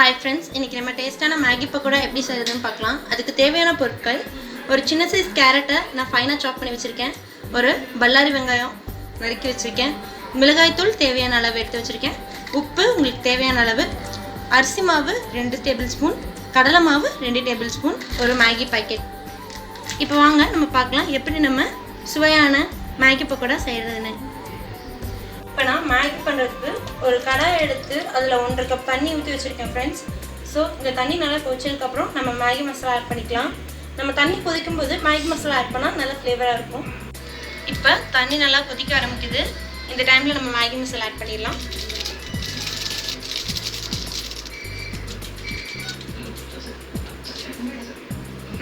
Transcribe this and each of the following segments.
Hi friends இன்றைக்கி நம்ம டேஸ்ட்டான மேகி பக்கோடா எப்படி செய்யறதுன்னு பார்க்கலாம். அதுக்கு தேவையான பொருட்கள் ஒரு சின்ன சைஸ் கேரட்டை நான் ஃபைனாக சாப் பண்ணி வச்சுருக்கேன். ஒரு பல்லாரி வெங்காயம் நறுக்கி வச்சுருக்கேன். மிளகாய்த்தூள் தேவையான அளவு எடுத்து வச்சுருக்கேன். உப்பு உங்களுக்கு தேவையான அளவு. அரிசி மாவு ரெண்டு டேபிள் ஸ்பூன் கடலை மாவு ரெண்டு டேபிள் ஸ்பூன் ஒரு மேகி பாக்கெட் இப்போ வாங்க நம்ம பார்க்கலாம் எப்படி நம்ம சுவையான மேகி பக்கோடா செய்கிறதுன்னு இப்போ நான் மேகி பண்ணுறதுக்கு ஒரு கடாய் எடுத்து அதில் ஒன்றரை கப் தண்ணி ஊற்றி வச்சுருக்கேன் ஃப்ரெண்ட்ஸ் ஸோ இந்த தண்ணி நல்லா கொதிச்சதுக்கப்புறம் நம்ம மேகி மசாலா ஆட் பண்ணிக்கலாம். நம்ம தண்ணி கொதிக்கும் போது மேகி மசாலா ஆட் பண்ணால் நல்ல ஃப்ளேவராக இருக்கும். இப்போ தண்ணி நல்லா கொதிக்க ஆரம்பிக்குது. இந்த டைமில் நம்ம மேகி மசாலா ஆட் பண்ணிடலாம்.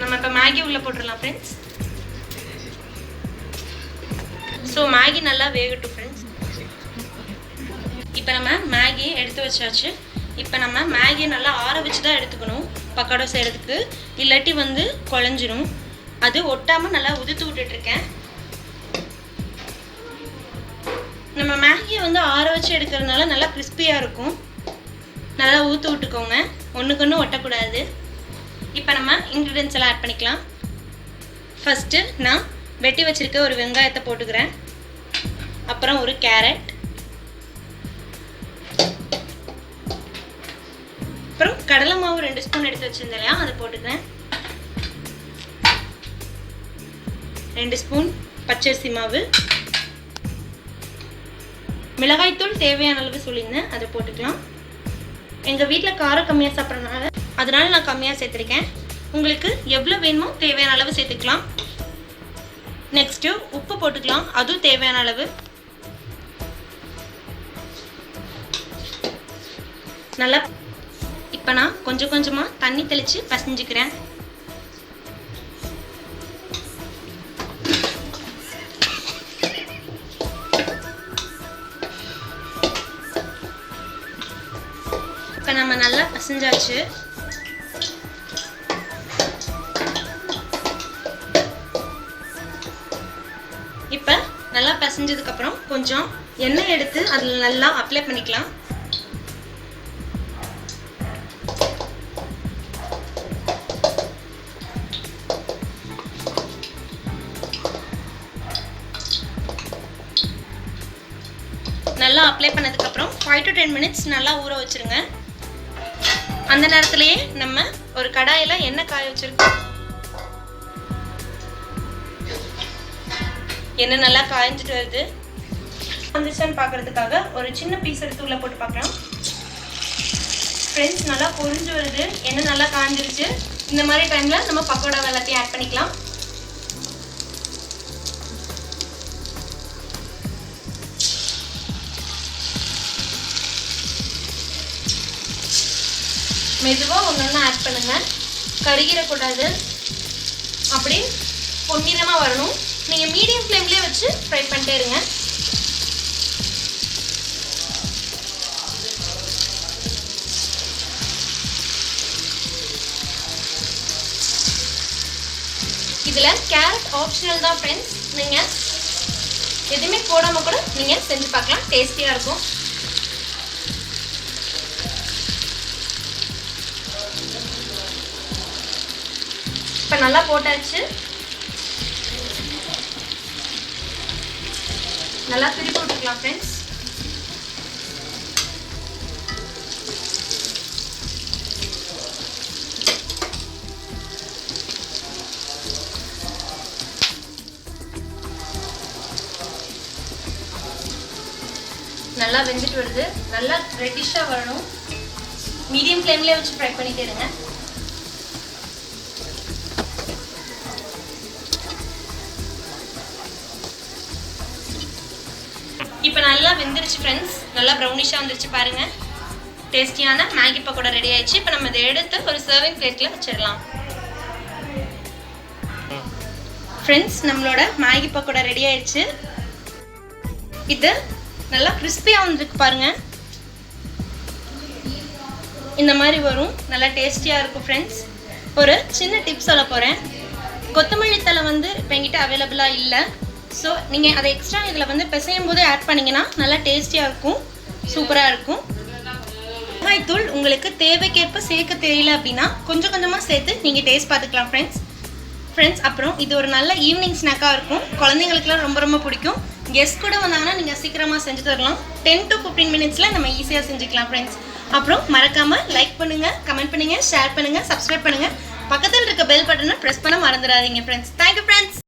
நம்ம இப்போ மேகி உள்ளே போட்டுடலாம் ஃப்ரெண்ட்ஸ் ஸோ மேகி நல்லா வேகட்டும் ஃப்ரெண்ட்ஸ் இப்போ நம்ம மேகி எடுத்து வச்சாச்சு. இப்போ நம்ம மேகியை நல்லா ஆற வச்சு தான் எடுத்துக்கணும். பக்கோடா செய்கிறதுக்கு இல்லாட்டி வந்து குழஞ்சிரும். அது ஒட்டாமல் நல்லா உதித்து விட்டுட்ருக்கேன். நம்ம மேகியை வந்து ஆற வச்சு எடுக்கிறதுனால நல்லா கிறிஸ்பியாக இருக்கும். நல்லா ஊற்று விட்டுக்கோங்க. ஒன்றுக்கு ஒன்று ஒட்டக்கூடாது. இப்போ நம்ம இன்க்ரீடியன்ஸ் எல்லாம் ஆட் பண்ணிக்கலாம். ஃபஸ்ட்டு நான் வெட்டி வச்சுருக்க ஒரு வெங்காயத்தை போட்டுக்கிறேன். அப்புறம் ஒரு கேரட் கடலை மாவு ரெண்டு ஸ்பூன் எடுத்து வச்சிருந்தேன் இல்லையா அதை போட்டுக்கிறேன். ரெண்டு ஸ்பூன் பச்சரிசி மாவு. மிளகாய்த்தூள் தேவையான அளவு சொல்லியிருந்தேன் அதை போட்டுக்கலாம். எங்கள் வீட்டில் காரம் கம்மியாக சாப்பிட்றதுனால அதனால நான் கம்மியாக சேர்த்துருக்கேன். உங்களுக்கு எவ்வளோ வேணுமோ தேவையான அளவு சேர்த்துக்கலாம். நெக்ஸ்ட்டு உப்பு போட்டுக்கலாம் அதுவும் தேவையான அளவு. நல்லா இப்போ நான் கொஞ்சம் கொஞ்சமாக தண்ணி தெளித்து பசஞ்சுக்கிறேன். இப்போ நம்ம நல்லா பசஞ்சாச்சு. இப்போ நல்லா பசஞ்சதுக்கப்புறம் கொஞ்சம் எண்ணெய் எடுத்து அதில் நல்லா அப்ளை பண்ணிக்கலாம். நல்லா அப்ளை பண்ணதுக்கப்புறம் ஃபைவ் டு டென் மினிட்ஸ் நல்லா ஊற வச்சுருங்க. அந்த நேரத்துலையே நம்ம ஒரு கடாயில் எண்ணெய் காய வச்சுருக்கோம். எண்ணெய் நல்லா காய்ஞ்சிட்டு வருது. வந்துச்சான்னு பார்க்குறதுக்காக ஒரு சின்ன பீஸ் எடுத்து உள்ளே போட்டு பார்க்கலாம். ஃப்ரெண்ட்ஸ் நல்லா பொரிஞ்சு வருது. எண்ணெய் நல்லா காய்ஞ்சிருச்சு இந்த மாதிரி டைமில் நம்ம பக்கோடா எல்லாத்தையும் ஆட் பண்ணிக்கலாம். மெதுவாக ஒன்று ஒன்று ஆட் பண்ணுங்கள் கருகிடக்கூடாது. அப்படி பொன்னிறமாக வரணும். நீங்கள் மீடியம் ஃப்ளேம்லேயே வச்சு ஃப்ரை பண்ணிட்டே இருங்க. இதில் கேரட் ஆப்ஷனல் தான் ஃப்ரெண்ட்ஸ் நீங்கள் எதுவுமே போடாமல் கூட நீங்கள் செஞ்சு பார்க்கலாம். டேஸ்டியாக இருக்கும். இப்போ நல்லா போட்டாச்சு. நல்லா திருப்பி விட்டுக்கலாம் ஃப்ரெண்ட்ஸ் நல்லா வெந்துட்டு வருது. நல்லா ரெட்டிஷாக வரணும். மீடியம் ஃப்ளேம்லேயே வச்சு ஃப்ரை பண்ணிட்டே இருங்க. இப்போ நல்லா வெந்துருச்சு ஃப்ரெண்ட்ஸ் நல்லா ப்ரௌனிஷாக வந்துருச்சு பாருங்க. டேஸ்டியான மேகி பக்கோடா ரெடி ஆயிடுச்சு. இப்போ நம்ம இதை எடுத்து ஒரு சர்விங் பிளேட்டில் வச்சிடலாம். ஃப்ரெண்ட்ஸ் நம்மளோட மேகி பக்கோடா ரெடி ஆயிடுச்சு. இது நல்லா கிறிஸ்பியாக வந்துருக்கு பாருங்க. இந்த மாதிரி வரும். நல்லா டேஸ்டியாக இருக்கும் ஃப்ரெண்ட்ஸ் ஒரு சின்ன டிப்ஸ் சொல்ல போகிறேன் கொத்தமல்லி தலை வந்து இப்போ என்கிட்ட அவைலபிளாக இல்லை. ஸோ நீங்கள் அதை எக்ஸ்ட்ரா இதில் வந்து பிசையும் போது ஆட் பண்ணிங்கன்னா நல்லா டேஸ்டியாக இருக்கும். சூப்பராக இருக்கும். மிளகாய்த்தூள் உங்களுக்கு தேவைக்கேற்ப சேர்க்க தெரியல அப்படின்னா கொஞ்சம் கொஞ்சமாக சேர்த்து நீங்கள் டேஸ்ட் பார்த்துக்கலாம் ஃப்ரெண்ட்ஸ் ஃப்ரெண்ட்ஸ் அப்புறம் இது ஒரு நல்ல ஈவினிங் ஸ்நாக்காக இருக்கும். குழந்தைங்களுக்குலாம் ரொம்ப ரொம்ப பிடிக்கும். கெஸ்ட் கூட வந்தாங்கன்னா நீங்கள் சீக்கிரமாக செஞ்சு தரலாம். டென் டு ஃபிஃப்டீன் மினிட்ஸில் நம்ம ஈஸியாக செஞ்சுக்கலாம் ஃப்ரெண்ட்ஸ் அப்புறம் மறக்காமல் லைக் பண்ணுங்கள் கமெண்ட் பண்ணுங்கள் ஷேர் பண்ணுங்கள் சப்ஸ்கிரைப் பண்ணுங்கள் பக்கத்தில் இருக்க பெல் பட்டனை ப்ரெஸ் பண்ண மறந்துடாதீங்க ஃப்ரெண்ட்ஸ் தேங்க்யூ ஃப்ரெண்ட்ஸ்